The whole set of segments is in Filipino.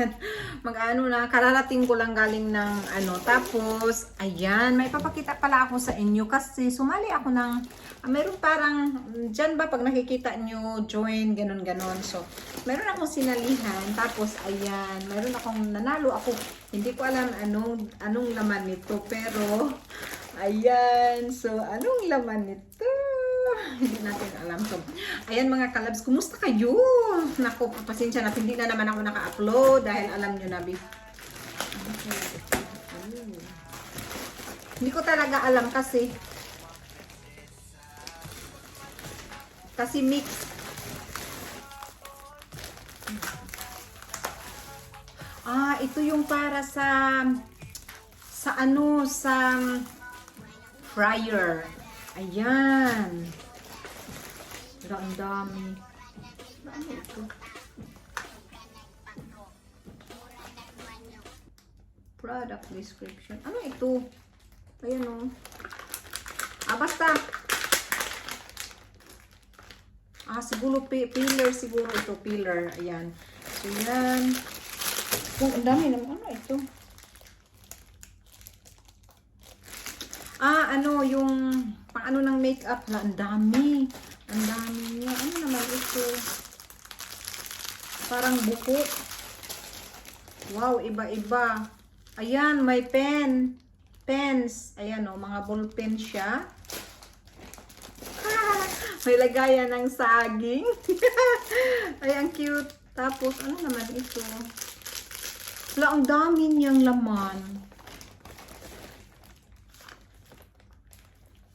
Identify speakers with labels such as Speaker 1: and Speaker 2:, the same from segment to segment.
Speaker 1: Ayan, mag-ano na, kararating ko lang galing ng ano. Tapos, ayan, may papakita pala ako sa inyo kasi sumali ako ng, ah, meron parang, dyan ba pag nakikita nyo, join, ganun ganon So, meron akong sinalihan. Tapos, ayan, meron akong nanalo ako. Hindi ko alam anong, anong laman nito, pero, ayan, so, anong laman nito? Hindi natin alam. So, ayan mga kalabs, kumusta kayo? Naku, pasensya na, hindi na naman ako naka-upload dahil alam nyo na, bif. Hindi ko talaga alam kasi kasi mix Ah, ito yung para sa sa ano sa fryer. Ayan. Pero ang dami. Ano ito? Product description. Ano ito? Ayan o. Ah, basta. Ah, siguro pi- pillar siguro ito. Pillar. Ayan. So, yan. Oh, ang dami naman. Ano ito? Ah, ano, yung pang ano ng makeup na ang dami. Ang dami niya. Ano naman ito? Parang buko. Wow, iba-iba. Ayan, may pen. Pens. Ayan o, mga ball pen siya. may lagayan ng saging. Ay, ang cute. Tapos, ano naman ito? Wala, ang dami niyang laman.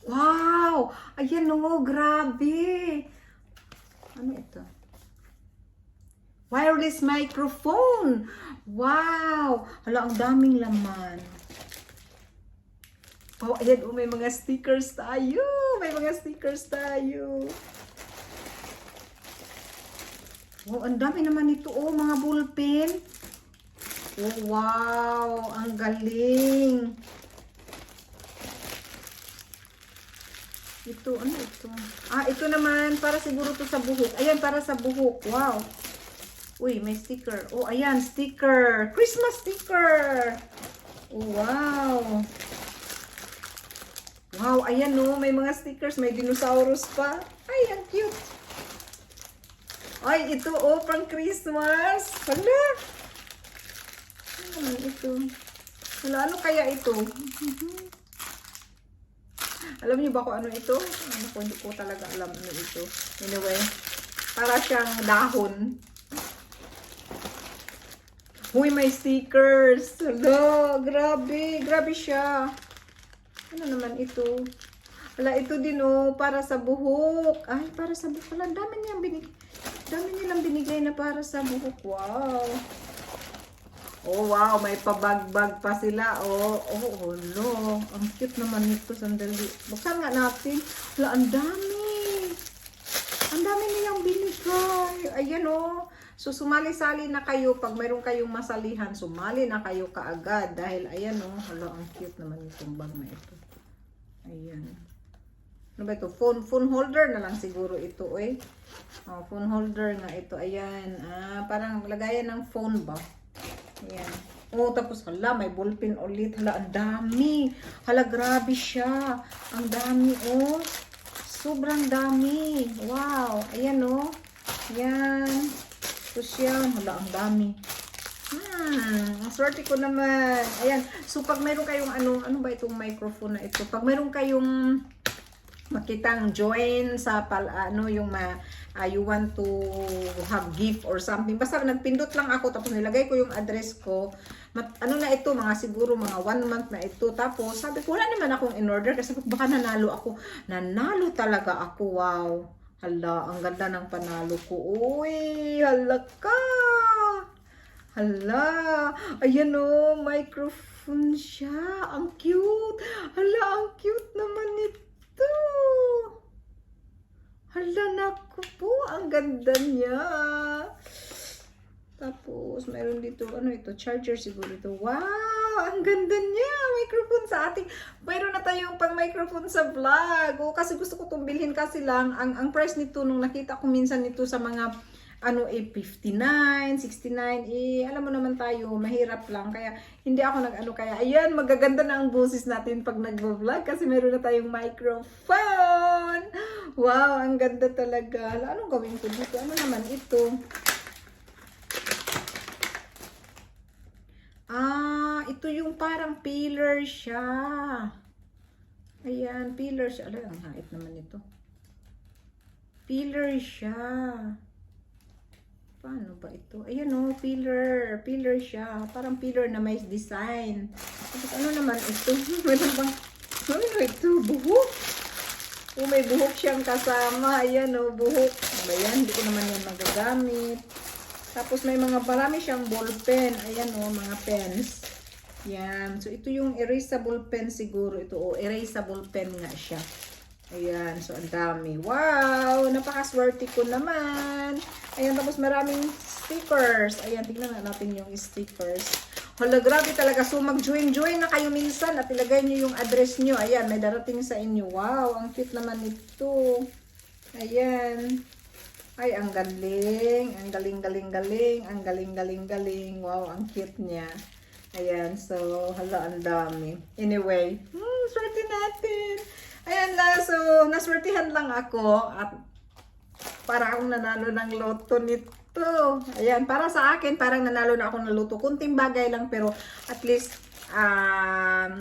Speaker 1: Wow! Ayan o, grabe! Ano ito? Wireless microphone! Wow! Hala, ang daming laman. Oh, ayan o, may mga stickers tayo! May mga stickers tayo! Wow, ang dami naman ito oh, mga ballpen. Oh, wow! Ang galing! Ito, ano ito? Ah, ito naman, para siguro to sa buhok. Ayan, para sa buhok. Wow. Uy, may sticker. Oh, ayan, sticker. Christmas sticker. Oh, wow. Wow, ayan no, may mga stickers. May dinosaurus pa. Ay, ang cute. Ay, ito, oh, pang Christmas. Hala. Ano ito? Hala, ano kaya ito? Alam niyo ba kung ano ito? Ano ko, hindi ko talaga alam ano ito. Anyway, para siyang dahon. Uy, may stickers. Hello, grabe. Grabe siya. Ano naman ito? Wala, ito din oh, para sa buhok. Ay, para sa buhok. Wala, dami niyang binig dami nilang binigay na para sa buhok. Wow. Oh, wow. May pabagbag pa sila. Oh, oh, oh, no. Ang cute naman nito. Sandali. Buksan nga natin. Wala, ang dami. Ang dami nilang binigay. Ayan, oh. So, sumali-sali na kayo. Pag mayroon kayong masalihan, sumali na kayo kaagad. Dahil, ayan, oh. Hala, ang cute naman itong bag na ito. Ayan. Ano ba ito? Phone, phone holder na lang siguro ito, eh. Oh, phone holder nga ito. Ayan. Ah, parang lagayan ng phone ba? Ayan. Oh, tapos hala, may ballpen ulit. Hala, ang dami. Hala, grabe siya. Ang dami, oh. Sobrang dami. Wow. Ayan, oh. Ayan. Tapos yan. Hala, ang dami. Hmm, swerte ko naman. Ayan. So, pag mayroon kayong ano, ano ba itong microphone na ito? Pag mayroon kayong makitang join sa pal ano yung ma ah, you want to have gift or something. Basta nagpindot lang ako tapos nilagay ko yung address ko. Mat, ano na ito mga siguro mga one month na ito. Tapos sabi ko wala naman akong in order kasi baka nanalo ako. Nanalo talaga ako wow. Hala ang ganda ng panalo ko. Uy hala ka! Hala! Ayan o microphone siya. Ang cute. Hala ang cute naman nito. ito. Hala naku po, ang ganda niya. Tapos, mayroon dito, ano ito, charger siguro ito. Wow, ang ganda niya. Microphone sa ating, mayroon na tayong pang microphone sa vlog. O, kasi gusto ko itong bilhin kasi lang, ang, ang price nito, nung nakita ko minsan nito sa mga ano eh 59, 69 eh alam mo naman tayo mahirap lang kaya hindi ako nag ano kaya ayan magaganda na ang boses natin pag nagvo-vlog kasi meron na tayong microphone. Wow, ang ganda talaga. Anong gawin ko dito? Ano naman ito? Ah, ito yung parang pillar siya. Ayan, pillar siya. Ala, ang hait naman ito. Pillar siya. Paano ba ito? Ayan o, pillar. Pillar siya. Parang pillar na may design. Tapos ano naman ito? Meron bang, ano ito? Buhok? Oh, may buhok siyang kasama. Ayan o, buhok. Ano ba yan? Hindi ko naman yan magagamit. Tapos may mga marami siyang ball pen. Ayan o, mga pens. Yan. So, ito yung erasable pen siguro. Ito o, erasable pen nga siya. Ayan. So, ang dami. Wow! Napakaswerte ko naman. Ayan. Tapos maraming stickers. Ayan. Tingnan na natin yung stickers. Hala, grabe talaga. So, mag-join-join na kayo minsan at ilagay nyo yung address nyo. Ayan. May darating sa inyo. Wow! Ang cute naman ito. Ayan. Ay, ang galing. Ang galing, galing, galing. Ang galing, galing, galing. Wow, ang cute niya. Ayan, so, hala, ang dami. Anyway, hmm, swerte natin. Ayan lang, so, naswertihan lang ako at para akong nanalo ng loto nito. Ayan, para sa akin, parang nanalo na ako ng loto. Kunting bagay lang, pero at least, um,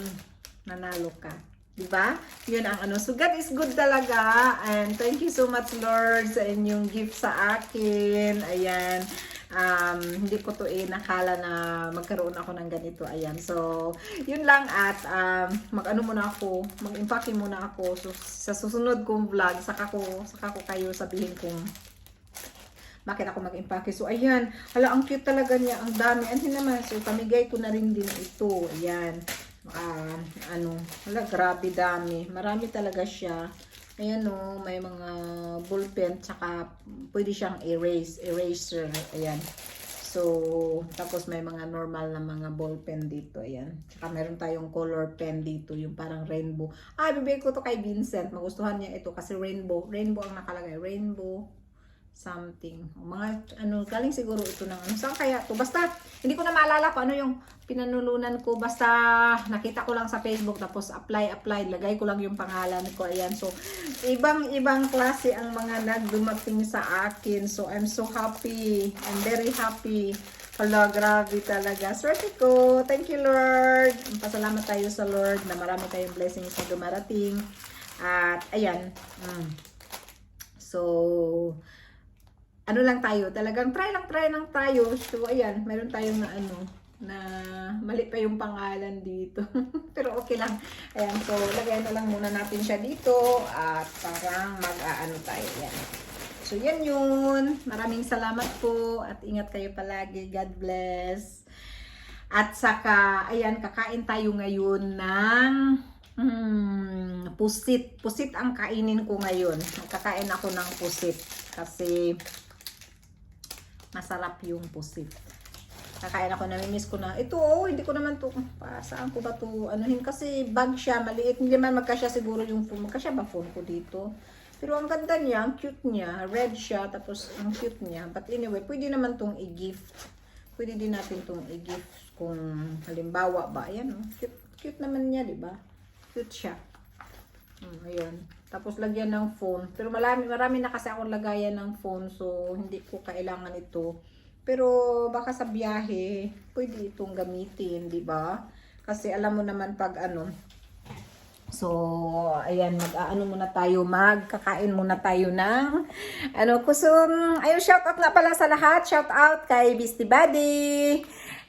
Speaker 1: nanalo ka. Diba? Yun ang ano. So, God is good talaga. And thank you so much, Lord, sa inyong gift sa akin. Ayan. Um, hindi ko to eh nakala na magkaroon ako ng ganito. Ayan. So, yun lang at um, mag-ano muna ako, mag-impake muna ako. So, sa susunod kong vlog, saka ko, saka ko kayo sabihin kung bakit ako mag-impake. So, ayan. Hala, ang cute talaga niya. Ang dami. Ano naman. So, pamigay ko na rin din ito. Ayan. Ah, ano. Hala, grabe dami. Marami talaga siya. Ayan o, may mga ballpen. Tsaka, pwede siyang erase. Eraser. Ayan. So, tapos may mga normal na mga ballpen dito. Ayan. Tsaka meron tayong color pen dito. Yung parang rainbow. Ah, bibigay ko to kay Vincent. Magustuhan niya ito kasi rainbow. Rainbow ang nakalagay. Rainbow something. Mga ano, galing siguro ito ng ano. Saan kaya to? Basta, hindi ko na maalala kung ano yung pinanulunan ko. Basta, nakita ko lang sa Facebook. Tapos, apply, apply. Lagay ko lang yung pangalan ko. Ayan. So, ibang-ibang klase ang mga nagdumating sa akin. So, I'm so happy. I'm very happy. Hala, grabe talaga. Swerte ko. Thank you, Lord. Pasalamat tayo sa Lord na marami tayong blessings na dumarating. At, ayan. Mm. So, ano lang tayo, talagang try lang, try lang tayo. So, ayan, meron tayong na ano, na mali pa yung pangalan dito. Pero okay lang. Ayan, so, lagyan na lang muna natin siya dito at parang mag-aano tayo. Ayan. So, yan yun. Maraming salamat po at ingat kayo palagi. God bless. At saka, ayan, kakain tayo ngayon ng hmm, pusit. Pusit ang kainin ko ngayon. Magkakain ako ng pusit. Kasi, masarap yung pusit. Kakain ako, namimiss ko na. Ito, oh, hindi ko naman to, pa, saan ko ba to, anuhin, kasi bag siya, maliit. Hindi man magkasya siguro yung phone. Magkasya ba phone ko dito? Pero ang ganda niya, ang cute niya. Red siya, tapos ang cute niya. But anyway, pwede naman tong i-gift. Pwede din natin tong i-gift kung halimbawa ba. Ayan, oh, cute, cute naman niya, di ba? Cute siya. Hmm, ayun. Tapos lagyan ng phone. Pero marami, marami na kasi akong lagayan ng phone. So, hindi ko kailangan ito. Pero baka sa biyahe, pwede itong gamitin, di ba? Kasi alam mo naman pag ano. So, ayan, mag-aano muna tayo, magkakain muna tayo ng ano, kusum. Ayun, shout out nga pala sa lahat. Shout out kay Beastie Buddy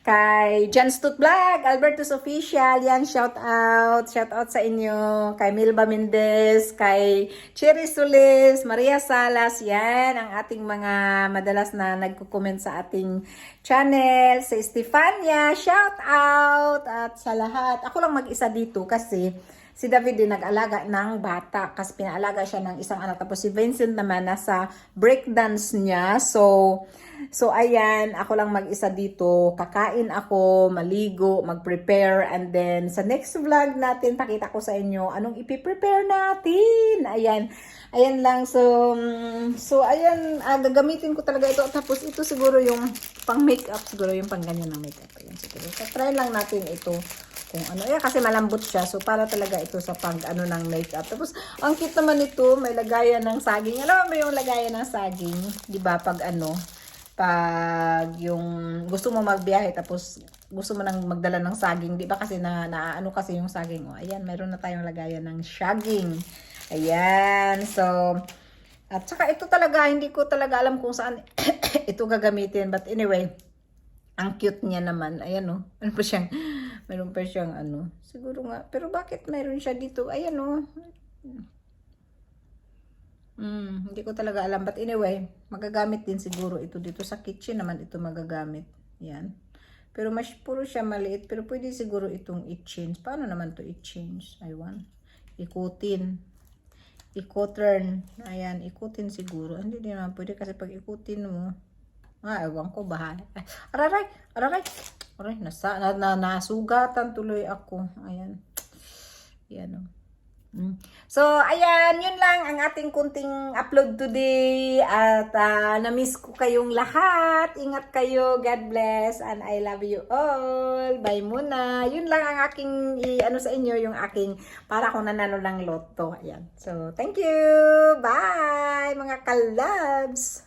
Speaker 1: kay Jan Stut Vlog, Albertus Official, yan, shout out, shout out sa inyo, kay Milba Mendez, kay Cherry Solis, Maria Salas, yan, ang ating mga madalas na nagko-comment sa ating channel, si Stefania, shout out, at sa lahat, ako lang mag-isa dito kasi si David din nag-alaga ng bata kasi pinaalaga siya ng isang anak. Tapos si Vincent naman nasa breakdance niya. So, so ayan, ako lang mag-isa dito. Kakain ako, maligo, mag-prepare. And then sa next vlog natin, pakita ko sa inyo anong ipiprepare natin. Ayan. Ayan lang. So, so ayan, ah, gagamitin ko talaga ito. Tapos ito siguro yung pang makeup. Siguro yung pang ganyan ng makeup. Ayan, siguro. So, try lang natin ito kung ano. Ayan, kasi malambot siya. So, para talaga ito sa pang ano ng makeup. Tapos, ang cute naman ito, may lagayan ng saging. Alam mo yung lagayan ng saging? Di ba Pag ano, pag yung gusto mo magbiyahe tapos gusto mo nang magdala ng saging, di ba kasi na, na ano kasi yung saging. O, ayan, meron na tayong lagayan ng saging. Ayan, so, at saka ito talaga, hindi ko talaga alam kung saan ito gagamitin. But anyway, ang cute niya naman. Ayan oh. Ano pa siyang, meron pa siyang ano. Siguro nga. Pero bakit mayroon siya dito? Ayan oh. Hmm, hindi ko talaga alam. But anyway, magagamit din siguro ito dito sa kitchen naman ito magagamit. Yan. Pero mas puro siya maliit. Pero pwede siguro itong i-change. Paano naman to i-change? I want. Ikutin. Iko-turn. Ayan, ikutin siguro. Hindi din naman pwede kasi pag ikutin mo, Ah, ewan ko, bahala. Ay, Araray, araray. Aray, nasa, na, na, nasugatan tuloy ako. Ayan. Yan o. Mm. So, ayan, yun lang ang ating kunting upload today. At ah, na-miss ko kayong lahat. Ingat kayo. God bless. And I love you all. Bye muna. Yun lang ang aking, i- ano sa inyo, yung aking para kung nanalo ng loto. Ayan. So, thank you. Bye, mga kalabs.